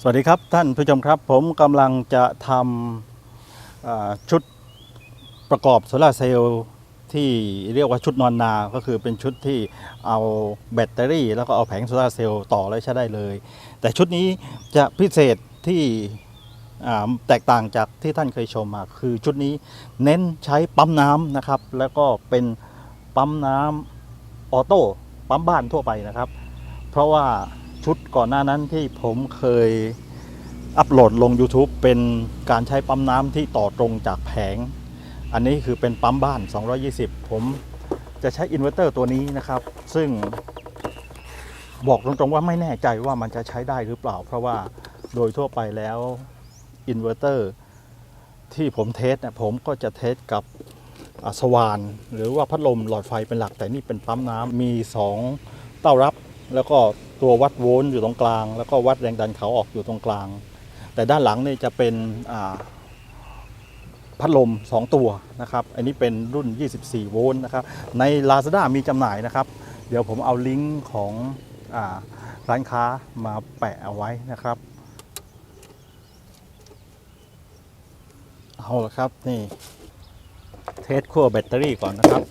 สวัสดีครับท่านผู้ชมครับ ผมกำลังจะทำชุดประกอบโซลาเซลล์ที่เรียกว่าชุดนอนนา ก็คือเป็นชุดที่เอาแบตเตอรี่ แล้วก็เอาแผงโซลาเซลล์ต่อแล้วใช้ได้เลย แต่ชุดนี้จะพิเศษที่แตกต่างจากที่ท่านเคยชมมา คือชุดนี้เน้นใช้ปั๊มน้ำนะครับ แล้วก็เป็นปั๊มน้ำออโต้ปั๊มบ้านทั่วไปนะครับ เพราะว่า ชุดก่อนหน้านั้นที่ผมเคยอัปโหลดลง YouTube เป็นการใช้ปั๊มน้ำที่ต่อตรงจากแผง อันนี้คือเป็นปั๊มบ้าน 220 ผมจะใช้อินเวอร์เตอร์ตัวนี้นะครับ ซึ่งบอกตรงๆว่าไม่แน่ใจว่ามันจะใช้ได้หรือเปล่า เพราะว่าโดยทั่วไปแล้วอินเวอร์เตอร์ที่ผมเทสเนี่ยผมก็จะเทสกับสว่าน หรือว่าพัดลมหลอดไฟเป็นหลักแต่นี่เป็นปั๊มน้ำมี 2 เต้ารับ แล้วก็ตัววัดโวลต์อยู่ตรงกลาง แล้วก็วัดแรงดันเขาออกอยู่ตรงกลาง แต่ด้านหลังนี่จะเป็นพัดลม 2 ตัวนะครับ อันนี้เป็นรุ่น 24 โวลต์นะครับ ใน Lazada มีจำหน่ายนะครับ เดี๋ยวผมเอาลิงก์ของอร้านค้ามาแปะเอาไว้นะครับ เอาละครับนี่ เทสขั้วแบตเตอรี่ก่อนนะครับ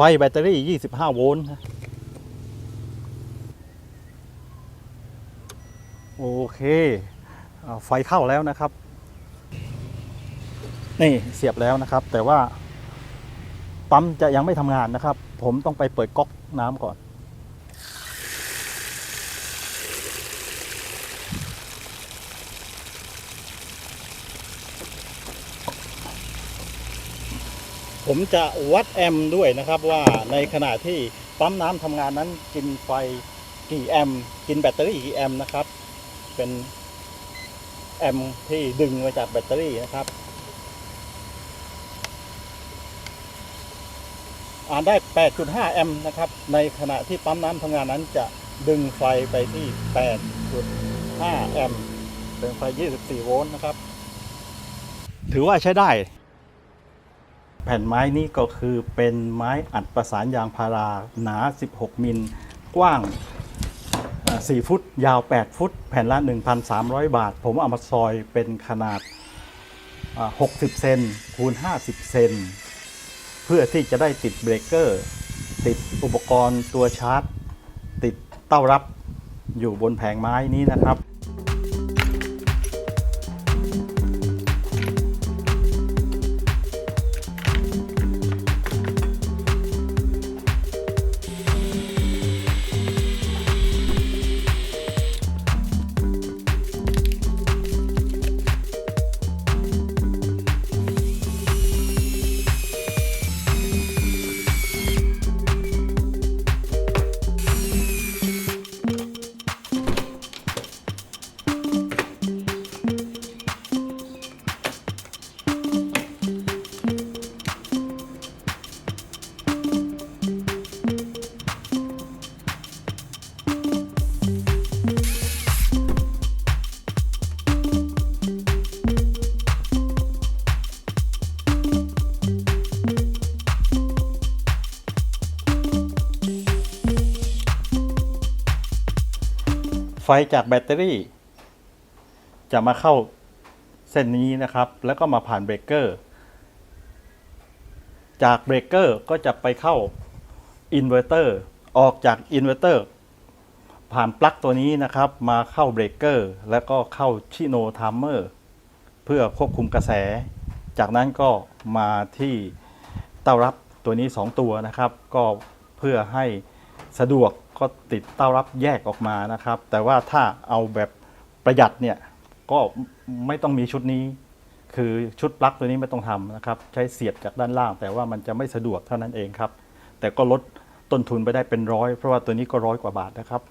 ฟแบตเตอรี่ 25 โวลต์โอเคอ่าไฟเข้าแล้วนะครับ นี่เสียบแล้วนะครับ แต่ว่าปั๊มจะยังไม่ทำงานนะครับ ผมต้องไปเปิดก๊อกน้ำก่อน ผมจะวัดแอมด้วยนะครับว่าในขณะที่ปั๊มน้ำทำงานนั้นกินไฟกี่แอมกินแบตเตอรี่กี่แอมนะครับ เป็นแอมที่ดึงมาจากแบตเตอรี่นะครับ อ่านได้ 8.5 แอมนะครับ ในขณะที่ปั๊มน้ำทำงานนั้นจะดึงไฟไปที่ 8.5 แอมเป็นไฟ 24 โวลต์นะครับ ถือว่าใช้ได้ แผ่นไม้นี้ก็คือเป็นไม้อัดประสานยางพาราหนา 16 มิล กว้างอ่า4ฟุต ยาว 8 ฟุต แผ่นละ 1,300 บาท ผมเอามาซอยเป็นขนาด 60 เซนคูณ 50 เซน เพื่อที่จะได้ติดเบรกเกอร์ ติดอุปกรณ์ตัวชาร์จ ติดเต้ารับอยู่บนแผงไม้นี้นะครับ ฟจากแบตเตอรี่ จะมาเข้าเส้นนี้นะครับ แล้วก็มาผ่านเบรกเกอร์ จากเบรกเกอร์ก็จะไปเข้าอินเวอร์เตอร์ออกจากอินเวอร์เตอร์ผ่านปลั๊กตัวนี้นะครับ มาเข้าเบรกเกอร์ แล้วก็เข้าชิโนไทม์เมอร์เพื่อควบคุมกระแส จากนั้นก็มาที่เต้ารับตัวนี้ 2 ตัวนะครับ ก็เพื่อให้ สะดวกก็ติดเต้ารับแยกออกมานะครับ แต่ว่าถ้าเอาแบบประหยัดเนี่ยก็ไม่ต้องมีชุดนี้ คือชุดปลั๊กตัวนี้ไม่ต้องทำนะครับ ใช้เสียบจากด้านล่าง แต่ว่ามันจะไม่สะดวกเท่านั้นเองครับ แต่ก็ลดต้นทุนไปได้เป็นร้อย เพราะว่าตัวนี้ก็ร้อยกว่าบาทนะครับ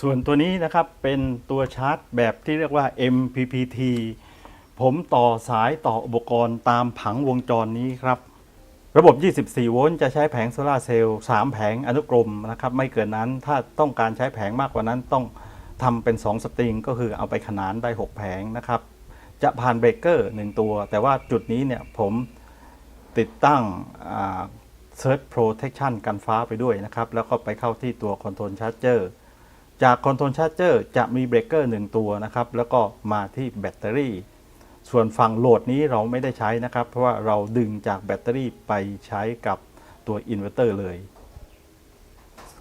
ส่วนตัวนี้นะครับเป็นตัวชาร์จแบบที่เรียกว่า MPPT ผมต่อสายต่ออุปกรณ์ตามผังวงจรนี้ครับ ระบบ 24 โวลต์จะใช้แผงโซลาเซลล์3แผงอนุกรมนะครับ ไม่เกินนั้น ถ้าต้องการใช้แผงมากกว่านั้นต้องทำเป็น 2 สตริง ก็คือเอาไปขนานได้ 6 แผงนะครับ จะผ่านเบรกเกอร์ 1 ตัว แต่ว่าจุดนี้เนี่ยผมติดตั้งเซิร์ชโปรเทคชันกันฟ้าไปด้วยนะครับ แล้วก็ไปเข้าที่ตัวคอนโทรลชาร์เจอร์จากคอนโทรลชาร์เจอร์จะมีเบรกเกอร์หนึ่งตัวนะครับ แล้วก็มาที่แบตเตอรี่ ส่วนฝั่งโหลดนี้เราไม่ได้ใช้นะครับ เพราะว่าเราดึงจากแบตเตอรี่ไปใช้กับตัวอินเวอร์เตอร์เลย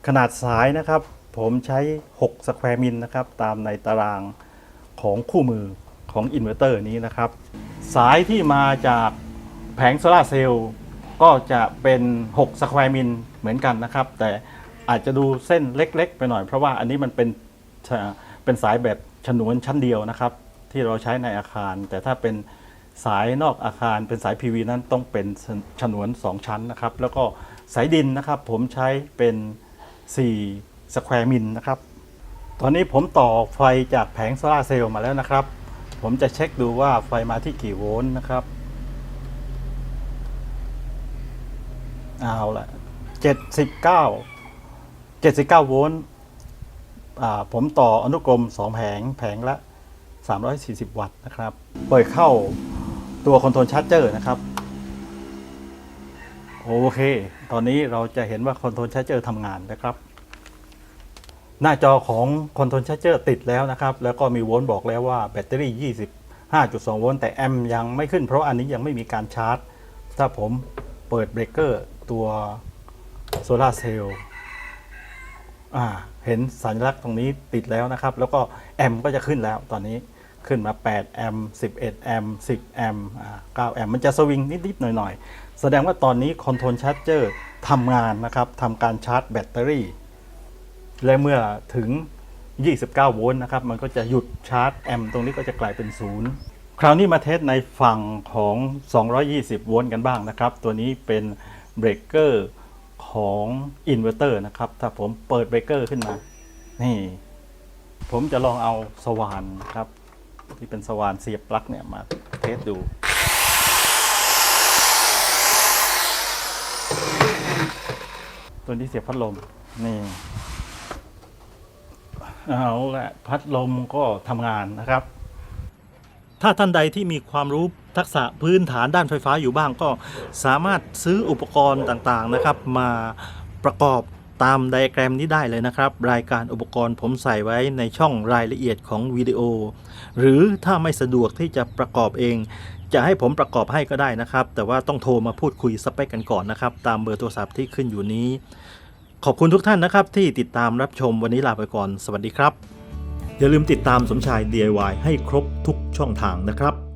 ขนาดสายนะครับ ผมใช้ 6 สแควร์มิลนะครับ ตามในตารางของคู่มือของอินเวอร์เตอร์นี้นะครับ สายที่มาจากแผงโซลาเซลล์ก็จะเป็น 6 สแควร์มิลเหมือนกันนะครับ แต่อาจจะดูเส้นเล็ก ๆ ไปหน่อยเพราะว่าอันนี้มันเป็นเป็นสายแบบฉนวนชั้นเดียวนะครับ ที่เราใช้ในอาคาร แต่ถ้าเป็นสายนอกอาคารเป็นสาย PV นั้นต้องเป็นฉนวน 2 ชั้นนะครับ แล้วก็สายดินนะครับ ผมใช้เป็น4สแควร์มิลนะครับ ตอนนี้ผมต่อไฟจากแผงโซลาเซลล์มาแล้วนะครับ ผมจะเช็คดูว่าไฟมาที่กี่โวลต์นะครับเอาละ79 79 โวลต์ผมต่ออนุกรม 2 แผงแผงละ 340 วัตต์นะครับ เปิดเข้าตัวคอนโทรลชาร์จเจอร์นะครับ โอเค ตอนนี้เราจะเห็นว่าคอนโทรลชาร์จเจอร์ทำงานนะครับ หน้าจอของคอนโทรลชาร์จเจอร์ติดแล้วนะครับ แล้วก็มีโวลต์บอกแล้วว่าแบตเตอรี่ 25.2 โวลต์แต่แอมป์ยังไม่ขึ้นเพราะอันนี้ยังไม่มีการชาร์จ ถ้าผมเปิดเบรกเกอร์ตัวโซลาเซลล์อ่าเห็นสัญลักษณ์ตรงนี้ติดแล้วนะครับ แล้วก็แอมป์ก็จะขึ้นแล้วตอนนี้ ขึ้นมา 8 แอมป์11 แอมป์10 แอมป์9แอมป์มันจะสวิงนิด ๆ หน่อย ๆ แสดงว่าตอนนี้คอนโทรลชาร์จเจอร์ทำงานนะครับทำการชาร์จแบตเตอรี่ และเมื่อถึง 29 โวลต์นะครับ มันก็จะหยุดชาร์จแอมป์ตรงนี้ก็จะกลายเป็นศูนย์คราวนี้มาเทสในฝั่งของ 220 โวลต์กันบ้างนะครับ ตัวนี้เป็นเบรกเกอร์ของอินเวอร์เตอร์นะครับ ถ้าผมเปิดเบรกเกอร์ขึ้นมา นี่ ผมจะลองเอาสว่านนะครับ ที่เป็นสว่านเสียบปลั๊กเนี่ยมาเทสดูตัวนี้เสียบพัดลมนี่เอาละพัดลมก็ทำงานนะครับ ถ้าท่านใดที่มีความรู้ทักษะพื้นฐานด้านไฟฟ้าอยู่บ้างก็สามารถซื้ออุปกรณ์ต่างๆนะครับ มาประกอบ ตามไดอะแกรมนี้ได้เลยนะครับ รายการอุปกรณ์ผมใส่ไว้ในช่องรายละเอียดของวิดีโอ หรือถ้าไม่สะดวกที่จะประกอบเอง จะให้ผมประกอบให้ก็ได้นะครับ แต่ว่าต้องโทรมาพูดคุยสเปคกันก่อนนะครับ ตามเบอร์โทรศัพท์ที่ขึ้นอยู่นี้ ขอบคุณทุกท่านนะครับ ที่ติดตามรับชมวันนี้ลาไปก่อน สวัสดีครับ อย่าลืมติดตามสมชาย DIY ให้ครบทุกช่องทางนะครับ